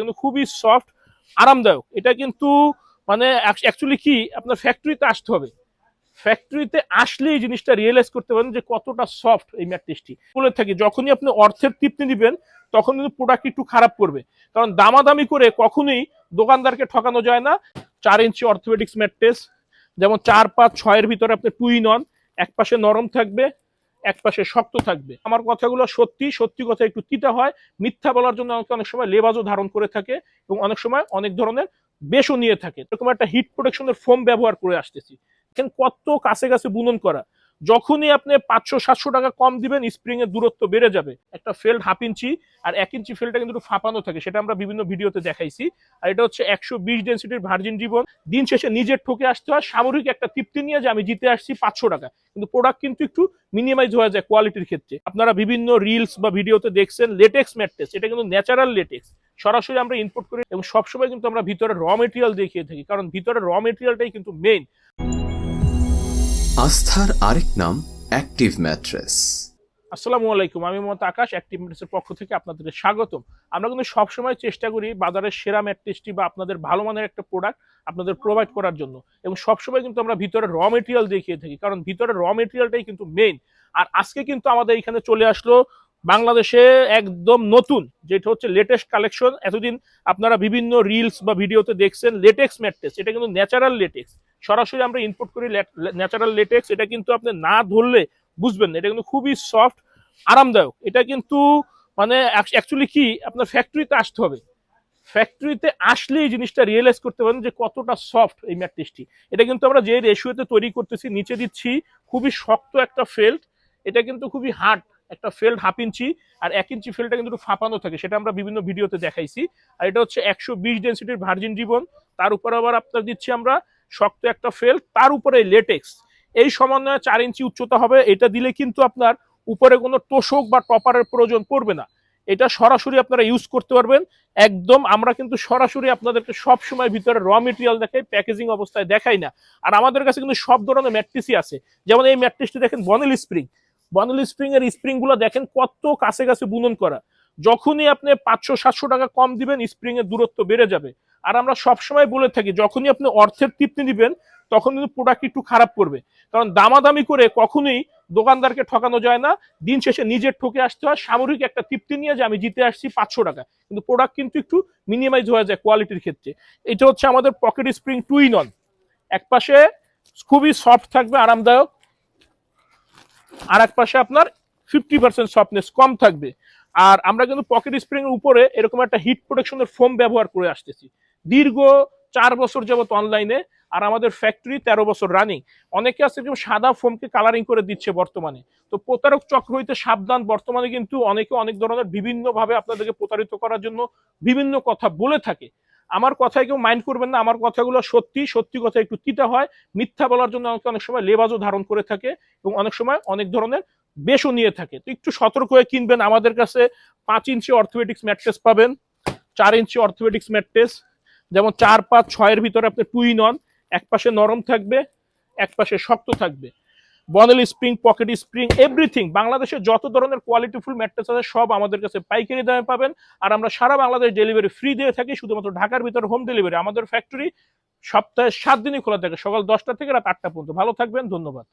কিন্তু খুবই সফট আরামদায়ক। এটা কিন্তু মানে অ্যাকচুয়ালি কি? আপনার ফ্যাক্টরিতে আসতে হবে। ফ্যাক্টরিতে আসলে এই জিনিসটা রিয়েলাইজ করতে পারেন যে কতটা সফট এই ম্যাট্রেসটি বলে থাকি, যখনই আপনি অর্থের তৃপ্তি দিবেন, তখন কিন্তু প্রোডাক্ট একটু খারাপ করবে কারণ দামাদামি করে কখনোই দোকানদারকে ঠকানো যায় না। চার ইঞ্চি অর্থোপেডিক্স ম্যাট্রেস যেমন চার, পাঁচ, ছয়ের ভিতরে আপনি টুই নন এক পাশে নরম থাকবে এক পাশে শক্ত থাকবে। আমার কথাগুলো সত্যি সত্যি কথা একটু তিতা হয়। মিথ্যা বলার জন্য আমাকে অনেক সময় লেবাজও ধারণ করে থাকে এবং অনেক সময় অনেক ধরনের বেশও নিয়ে থাকে। এরকম একটা হিট প্রোটেকশনের ফোম ব্যবহার করে আসতেছি। কত কাছে কাছে বুনন করা। যখনই আপনি পাঁচশো, সাতশো টাকা কম দিবেন স্প্রিং এর দূরত্ব বেড়ে যাবে। একটা ফেল্ড হাফ ইঞ্চি আর এক ইঞ্চি ফেলটা কিন্তু ফাঁপানো থাকে, সেটা আমরা বিভিন্ন ভিডিওতে দেখাইছি। আর এটা হচ্ছে একশো বিশ ডেন্সিটির ভার্জিন জীবন। দিন শেষে নিজের ঠকে আসতে হয়, সামরিক একটা তৃপ্তি নিয়ে যে আমি জিতে আসছি পাঁচশো টাকা। কিন্তু প্রোডাক্ট কিন্তু একটু মিনিমাইজ হয়ে যায় কোয়ালিটির ক্ষেত্রে। আপনারা বিভিন্ন রিলস বা ভিডিওতে দেখছেন লেটেক্স ম্যাট্রেস এটা কিন্তু ন্যাচারাল লেটেক্স সরাসরি আমরা ইনপুট করি এবং সবসময় কিন্তু আমরা ভিতরে র মেটেরিয়াল দেখিয়ে থাকি, কারণ ভিতরে র মেটেরিয়ালটাই কিন্তু মেইন আস্থার আরেক নাম অ্যাক্টিভ ম্যাট্রেস। আসসালামু আলাইকুম, আমি মোহাম্মদ আকাশ, অ্যাক্টিভ ম্যাট্রেসের পক্ষ থেকে আপনাদের স্বাগতম। আমরা কিন্তু সবসময় চেষ্টা করি বাজারের সেরা ম্যাট্রেসটি বা আপনাদের ভালো মানের একটা প্রোডাক্ট আপনাদের প্রোভাইড করার জন্য এবং সবসময় কিন্তু আমরা ভিতরে র মেটেরিয়াল দেখিয়ে থাকি, কারণ ভিতরে র মেটেরিয়ালটাই কিন্তু মেইন আর আজকে কিন্তু আমাদের এখানে চলে আসলো বাংলাদেশে একদম নতুন, যেটা হচ্ছে লেটেস্ট কালেকশন এতদিন আপনারা বিভিন্ন রিলস বা ভিডিওতে দেখছেন লেটেক্স ম্যাট্রেস এটা কিন্তু ন্যাচারাল লেটেক্স সরাসরি আমরা ইনপুট করি ন্যাচারাল লেটেক্স এটা কিন্তু আপনি না ধরলে বুঝবেন না, এটা কিন্তু খুবই সফট আরামদায়ক। এটা কিন্তু মানে অ্যাকচুয়ালি কি, আপনার ফ্যাক্টরিতে আসতে হবে। ফ্যাক্টরিতে আসলে এই জিনিসটা রিয়েলাইজ করতে পারেন যে কতটা সফট এই ম্যাট্রেসটি এটা কিন্তু আমরা যে রেশিওতে তৈরি করতেছি, নিচে দিচ্ছি, খুবই শক্ত একটা ফেল্ট এটা কিন্তু খুবই হার্ড একটা ফেল্ড হাফ ইঞ্চি আর এক ইঞ্চি ফেলটা কিন্তু ফাঁপানো থাকে, সেটা আমরা বিভিন্ন ভিডিওতে দেখাইছি। আর এটা হচ্ছে একশো বিশ ডেন্সিটির ভার্জিন জীবন। তার উপর আবার আপনার দিচ্ছি আমরা শক্ত একটা ফেল তার উপরে লেটেক্স এই সমন্বয়ে চার ইঞ্চি উচ্চতা হবে, এটা দিলে কিন্তু আপনার উপরে কোনো তোষক বা টপারের প্রয়োজন পড়বে না। এটা সরাসরি আপনারা ইউজ করতে পারবেন। একদম আমরা কিন্তু সরাসরি আপনাদেরকে সব সময় ভিতরে র মেটেরিয়াল দেখাই প্যাকেজিং অবস্থায় দেখাই না। আর আমাদের কাছে কিন্তু সব ধরনের ম্যাট্রিসই আছে। যেমন এই ম্যাট্রিসটি দেখেন বনেল স্প্রিং বনেল স্প্রিং এর স্প্রিংগুলো দেখেন কত কাছে কাছে বুনন করা। যখনই আপনি পাঁচশো, সাতশো টাকা কম দিবেন, স্প্রিং এর দূরত্ব বেড়ে যাবে। আর আমরা সবসময় বলে থাকি, যখনই আপনি অর্থের তৃপ্তি দিবেন তখন কিন্তু প্রোডাক্ট একটু খারাপ করবে। কারণ দামাদামি করে কখনোই দোকানদারকে ঠকানো যায় না। দিন শেষে নিজের ঠকে আসতে হয়। সামরিক একটা তৃপ্তি নিয়ে যে আমি জিতে আসছি পাঁচশো টাকা। কিন্তু প্রোডাক্ট কিন্তু একটু মিনিমাইজ হয়ে যায় কোয়ালিটির ক্ষেত্রে। এটা হচ্ছে আমাদের পকেট স্প্রিং টুইন অন এক পাশে খুবই সফট থাকবে, আরামদায়ক। আর এক পাশে আপনার ফিফটি পার্সেন্ট সফটনেস কম থাকবে। আর আমরা কিন্তু পকেট স্প্রিং এর উপরে এরকম একটা হিট প্রোটেকশনের ফোম ব্যবহার করে আসতেছি। দীর্ঘ চার বছর যাবত অনলাইনে আর আমাদের ফ্যাক্টরি তেরো বছর রানিং অনেকে আছে এরকম সাদা ফোমকে কালারিং করে দিচ্ছে বর্তমানে। তো প্রতারক চক্র হইতে সাবধান। বর্তমানে কিন্তু অনেকে অনেক ধরনের বিভিন্ন ভাবে আপনাদেরকে প্রতারিত করার জন্য বিভিন্ন কথা বলে থাকে। আমার কথায় কেউ মাইন্ড করবেন না, আমার কথাগুলো সত্যি সত্যি কথা একটু তিতা হয়। মিথ্যা বলার জন্য অনেকে অনেক সময় লেবাজও ধারণ করে থাকে এবং অনেক সময় অনেক ধরনের বেশও নিয়ে থাকে। তো একটু সতর্ক হয়ে কিনবেন, আমাদের কাছে পাঁচ ইঞ্চি অর্থোপেডিক্স ম্যাট্রেস পাবেন, চার ইঞ্চি অর্থোপেডিক্স ম্যাট্রেস যেমন চার, পাঁচ, ছয়ের ভিতরে আপনি টুই নন এক পাশে নরম থাকবে, এক পাশে শক্ত থাকবে। Bonnell spring, pocket spring everything বাংলাদেশের যত ধরনের কোয়ালিটিফুল ম্যাট্রেস আছে, সব আমাদের কাছে পাইকারি দামে পাবেন। আর আমরা সারা বাংলাদেশ ডেলিভারি ফ্রি দিয়ে থাকি, শুধুমাত্র ঢাকার ভিতরে হোম ডেলিভারি আমাদের ফ্যাক্টরি সপ্তাহে সাত দিনই খোলা থাকে, সকাল দশটা থেকে রাত আটটা পর্যন্ত। ভালো থাকবেন, ধন্যবাদ।